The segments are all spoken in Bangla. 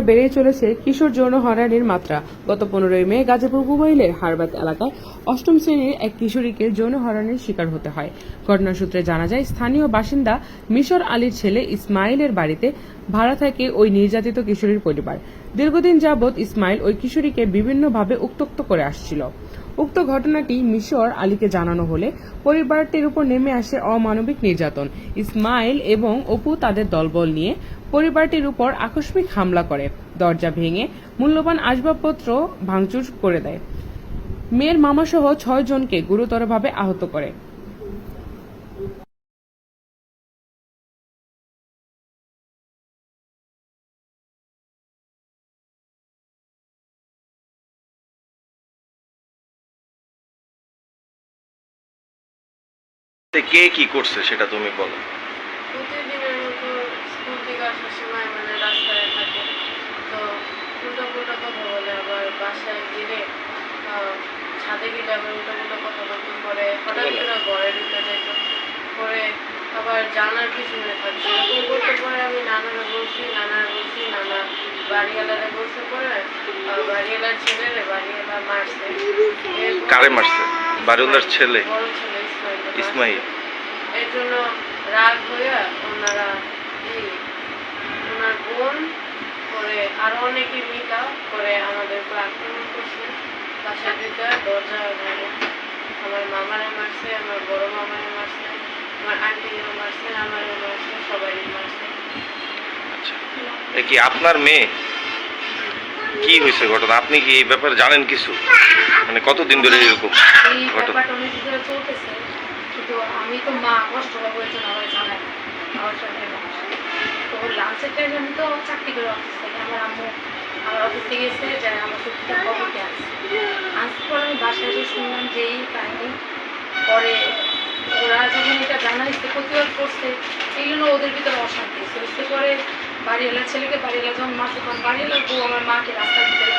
বেড়েই চলেছে কিশোর যৌন হয়রানির মাত্রা। গত পনেরোই মে গাজীপুর মোবাইলের হারবাত এলাকায় অষ্টম শ্রেণির এক কিশোরীকে যৌন হয়রানির শিকার হতে হয়। ঘটনা সূত্রে জানা যায়, স্থানীয় বাসিন্দা মিশর আলীর ছেলে ইসমাইলের বাড়িতে ভাড়া থাকে ওই নির্যাতিত কিশোরীর পরিবার। দীর্ঘদিন যাবৎ ইসমাইল ওই কিশোরীকে বিভিন্নভাবে উত্তক্ত করে আসছিল। উক্ত ঘটনাটি মিশর আলীকে জানানো হলে পরিবারটির উপর নেমে আসে অমানবিক নির্যাতন। ইসমাইল এবং অপু তাদের দলবল নিয়ে পরিবারটির উপর আকস্মিক হামলা করে। দরজা ভেঙে মূল্যবান আসবাবপত্র ভাঙচুর করে দেয়। মেয়ের মামাসহ ছয় জনকে গুরুতরভাবে আহত করে। কে কি করছে সেটা তুমি বলো। প্রতিদিনের মতো স্কুল থেকে আসার সময় মানে রাস্তায় থাকে। তো উল্টো পুল্টো কথা বলে আবার বাসায় গেলে ছাদে গেলে আবার উল্টো পুল্টো কথা বলতে করে হঠাৎ করে ঘরে ঢুকে যেত পরে আবার জানার পিছনে থাকছে এরকম করতে পরে আমি নানারা বলছি নানার বলছি নানা বাড়িওয়ালারে বলছে পরে আহ, বাড়িওয়ালার ছেলেরে বাড়িওয়ালা মারছে। কারে মারছে? বাড়িওয়ালার ছেলে? বড় ছেলে। ইসমাইল। এর জন্য রাগ হয়ে ওনারা ওনার বোন করে আরও অনেকে মিলা করে আমাদের উপর আক্রমণ করছে দরজা আমার মামারে মারছে আমার বড় মামারে মারছে আমার আন্টিও মারছে আমারও মারছে সবাই মারছে। আচ্ছা। কি আপনার মেয়ে? কি হয়েছে ঘটনা? আপনি কি এই ব্যাপারে জানেন কিছু? মানে কতদিন ধরে এরকম ঘটনা? কিন্তু আমি তো মা, কষ্ট পাবো এর জন্য আমার জানাই আমার সঙ্গে তো লাঞ্চের টাইমে আমি তো চাকরি করে অফিস থেকে, আমার আম্মু আমার অফিসে গেছে যে আমার সত্যিটা খবরটি আসছে আনসার পর আমি বাসায় এসে শুনলাম যে এই কাহিনী পরে ওরা যখন এটা জানাইছে, প্রতিবাদ করছে এই জন্য ওদের ভিতরে অশান্তি। সে পরে বাড়িওয়ালার ছেলেকে বাড়িওয়ালা যখন মারছে, তখন বাড়িওয়ালার বউ আমার মাকে রাস্তার ভিতরে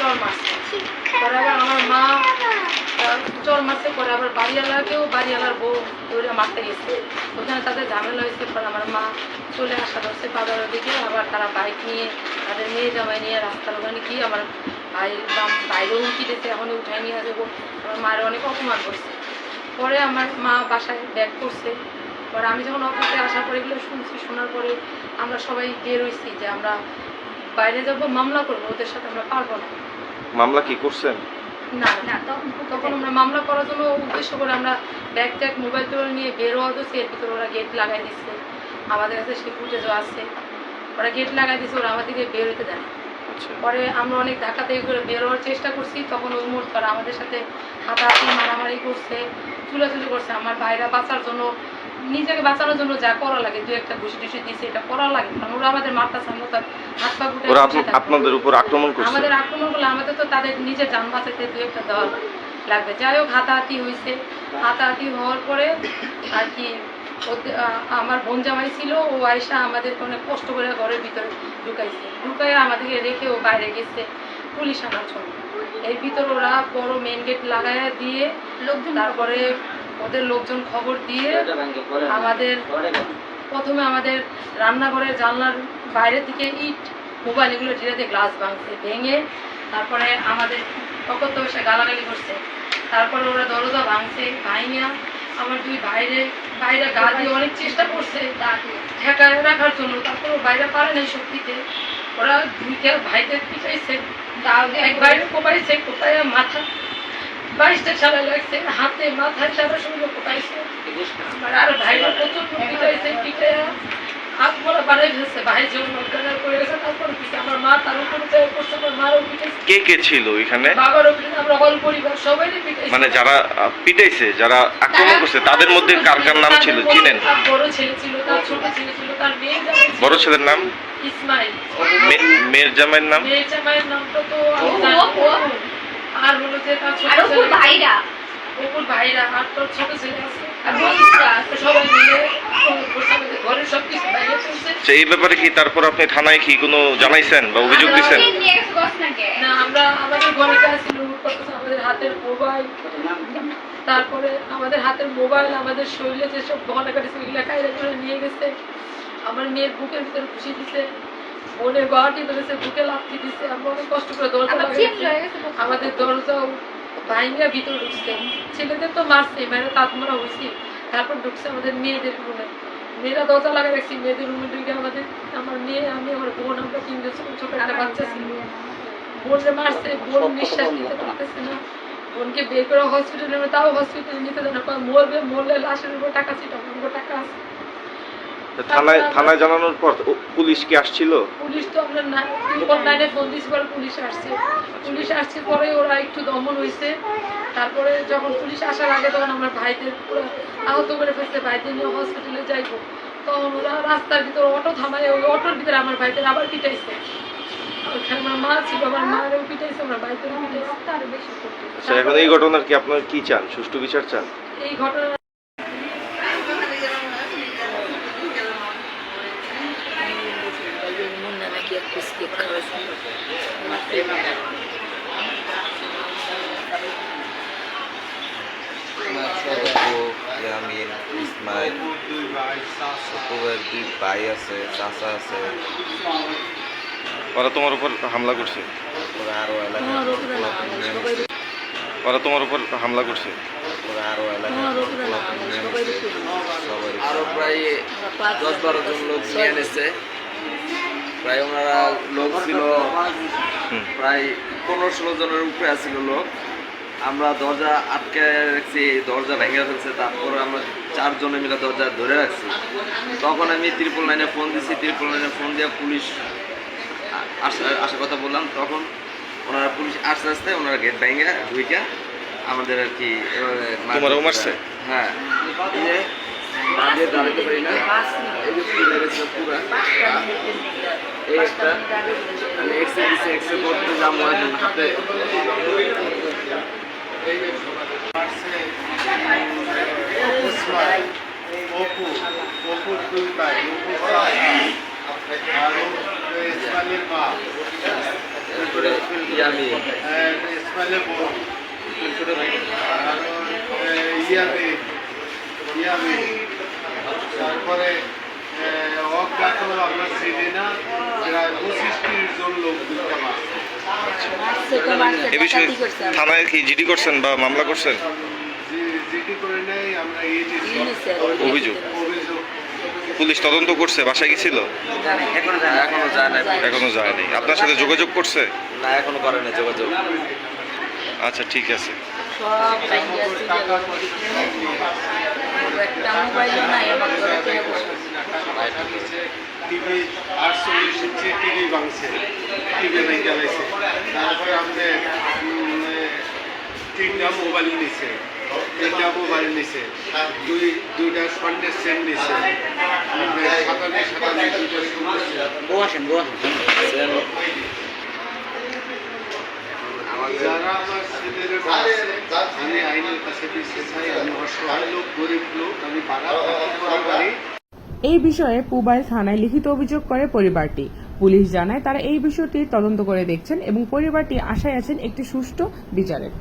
চর মারছে। পরে আবার আমার মা চর মারছে পরে আবার বাড়িওয়ালাকেও বাড়িওয়ালার বউ মারতে গেছে। ওখানে তাদের ঝামেলা হয়েছে পরে আমার মা চলে আসা ধরছে বাজারের দিকে আবার তারা বাইক নিয়ে তাদের মেয়ে জামাই নিয়ে রাস্তার ওখানে গিয়ে আমার ভাই দিতে এখন নিয়ে আমার মায়ের অনেক অপমান করছে। পরে আমার মা বাসায় ব্যাগ করছে। পরে আমি যখন অফিসে আসার পরে এগুলো শুনছি শোনার পরে আমরা সবাই বের হয়েছি যে আমরা বাইরে যাব মামলা করব ওদের সাথে আমরা পারব না। মামলা কি করছেন? না না তখন তখন আমরা মামলা করার জন্য উদ্দেশ্য করে আমরা ব্যাগ ট্যাগ মোবাইল টোবাইল নিয়ে বের হওয়া তো এর ভিতরে ওরা গেট লাগাই দিচ্ছে। আমাদের কাছে সেই ফুটেজও আছে। ওরা গেট লাগাই দিচ্ছে ওরা আমাদেরকে বের হতে দেয় আচ্ছা। পরে আমরা অনেক ধাক্কা থেকে করে বের হওয়ার চেষ্টা করছি। তখন ওই মুহূর্তে আমাদের সাথে হাতাহাতি মারামারি করছে চুলাচুলি করছে। আমার ভাইরা বাঁচার জন্য নিজেকে বাঁচানোর জন্য যা করা লাগে দু একটা ঘুষি টুসি দিছে এটা করা লাগে। কারণ ওরা আমাদের আমরা তার হাত পা গুটে। আপনাদের উপর আক্রমণ করছে। আমাদের আক্রমণ করলে আমাদের তো তাদের নিজের যান বাঁচাতে দু একটা দেওয়া লাগবে। যাই হোক হাতাহাতি হয়েছে হাতাহাতি হওয়ার পরে আর কি আমার বোন জামাই ছিল ও আয়সা আমাদের অনেক কষ্ট করে ঘরের ভিতরে ঢুকাইছে। ঢুকাই আমাদেরকে রেখে ও বাইরে গেছে পুলিশ আনার জন্য। এর ভিতর ওরা বড় মেন গেট লাগাইয়া দিয়ে লোকজন তারপরে ওদের লোকজন খবর দিয়ে আমাদের প্রথমে আমাদের রান্নাঘরের জানলার বাইরে থেকে ইট মোবাইল এগুলো ঢিলেতে গ্লাস ভাঙছে ভেঙে তারপরে আমাদের কত এসে গালাগালি করছে। তারপরে ওরা দরজা ভাঙছে ভাঙিয়া আমার দুই বাইরে বাইরে গা দিয়ে অনেক চেষ্টা করছে ঠেকায় রাখার জন্য তারপর বাইরে পারে নাই শক্তিতে ওরা দুইটা ভাইদের পিটাইছে এক বাইরে কোপাইছে বাইশটা ছাড়া লাগছে হাতে মাথায় সারা কোপাইছে আমার আর ভাইরা প্রচুর পিটাইছে পিটাইয়া হাত মোড়া বাড়াই ফেলছে ভাই যেমন অজ্ঞান করে গেছে তারপর পিছে আমার মা তার উপর জয় করছে আমার মারও পিটাইছে। কে কে ছিল এখানে বাবারও পিটাইছে আমরা হল পরিবার সবাই পিটাইছে। মানে যারা পিটাইছে যারা আক্রমণ করছে তাদের মধ্যে কার কার নাম ছিল চিনেন বড় ছেলে ছিল তার ছোট ছেলে ছিল তার মেয়ে বড় ছেলের নাম? ইসমাইল। মেয়ের জামাইয়ের নাম? মেয়ে জামাইয়ের নামটা তো। আর হলো যে তার ছোট ছেলে ভাইরা। অপুর ভাইরা আর তোর ছোট ছেলে আছে। আর সবাই মিলে ঘরের সব কিছু বাইরে আচ্ছা, এই ব্যাপারে কি তারপর আপনি থানায় কি কোনো জানাইছেন বা অভিযোগ দিচ্ছেন না আমরা আমাদের ঘরে ছিল আমাদের হাতের মোবাইল। তারপরে আমাদের হাতের মোবাইল আমাদের শরীরে যেসব গহনা কাটি সেগুলো কায়রা করে নিয়ে গেছে। আমার মেয়ের বুকের ভিতরে খুশি দিছে। বোনের বাড়ি বেড়েছে বুকে লাফি দিছে আমরা অনেক কষ্ট করে দরজা আমাদের দরজা ভাইঙ্গা ভিতরে ঢুকছে। ছেলেদের তো মারছে মেয়েরা তাঁত মারা হয়েছে তারপর ঢুকছে আমাদের মেয়েদের রুমে। মেয়েরা দরজা লাগাই রাখছি মেয়েদের রুমে ঢুকে আমাদের আমার মেয়ে আমি আমার বোন আমরা তিনজন ছোট ছোট একটা বাচ্চা ছিল। বোনকে মারছে বোন নিঃশ্বাস নিতে পারতেছে না। বোনকে বের করে হসপিটালে নেবে তাও হসপিটালে নিতে দেয় না। মরবে মরলে লাশের উপর টাকা ছিল টাকা থানায় থানায় জানানোর পর পুলিশ কি আসছিল? পুলিশ তো আমরা অনলাইনে ফোন পরে পুলিশ আসছে। পুলিশ আসছে পরে ওরা একটু দমন হয়েছে তারপরে যখন পুলিশ আসার আগে তখন আমার ভাইদের পুরো আহত করে ফেলছে ভাইদের নিয়ে হসপিটালে যাইবো। তখন ওরা রাস্তার ভিতরে অটো থামায় ওই অটোর ভিতরে আমার ভাইদের আবার পিটাইছে। ওখানে আমার মা ছিল আমার মায়েরও পিটাইছে আমার ভাইদেরও পিটাইছে। আরও বেশি আচ্ছা, এখন এই ঘটনার কি আপনার কি চান? সুষ্ঠু বিচার চান? এই ঘটনা মুন্না নাকি এক বিস্কিট ইয়ামিন ইসমাইল ছোটবের দুই ভাই আছে চাচা আছে ওরা তোমার উপর হামলা করছে। আরও ওরা তোমার উপর হামলা করছে। আরও সবাই আরও প্রায় দশ বারো জন লোক নিয়ে এনেছে। প্রায় ওনারা লোক ছিল প্রায় পনেরো ষোলো জনের উপরে আছিল লোক। আমরা দরজা আটকে রাখছি দরজা ভেঙে ফেলছে তারপরে আমরা চারজনে মিলে দরজা ধরে রাখছি। তখন আমি ত্রিপুল লাইনে ফোন দিছি ত্রিপুল লাইনে ফোন দিয়ে পুলিশ আসার কথা বললাম। তখন ওনারা পুলিশ আস্তে আস্তে ওনারা গেট ভেঙে ঢুইকে আমাদের আর কি মারছে? হ্যাঁ। দাঁড়াতে পারি না। পুরা। এই একটা আমি এক্সরে দিচ্ছি এক্সরে করতে দুই ভাই অপু আর ইসমাইলের মা তারপরে ইয়ামি তারপরে অজ্ঞাত আমরা চিনি না। প্রায় পঁচিশ তিরিশ জন লোক দুটা মারছে এ বিষয়ে থানায় কি জিডি করছেন বা মামলা করছেন? জি- জিডি করে নেই আমরা ইডি ইউনিসেফ। অভিযোগ। পুলিশ তদন্ত করছে বাসায় গেছিল এখনও যায় এখনও যায় না। যায়নি আপনার সাথে যোগাযোগ করছে? না এখনও করে না যোগাযোগ। আচ্ছা ঠিক আছে। সব ভাইঙ্গা চুলে একটা মোবাইলও নাই আমার ঘরে থেকে বসে টিভি আটচল্লিশ ইঞ্চি টিভি ভাঙছে টিভি ভেঙে গেছে তারপরে আপনি তিনটা মোবাইল নিছে তিনটা মোবাইল নিছে দুই দুইটা স্বর্ণের সেন নিছে। সাতান্ন সাতান্ন দুইটা যারা আমার ছেলের আমি আইনের কাছে চাই আমি অসহায় লোক গরিব লোক আমি থাকতে পারি এই বিষয়ে পুবাইল থানায় লিখিত অভিযোগ করে পরিবারটি। পুলিশ জানায়, তারা এই বিষয়টি তদন্ত করে দেখছেন এবং পরিবারটি আশায় আছেন একটি সুষ্ঠু বিচারের।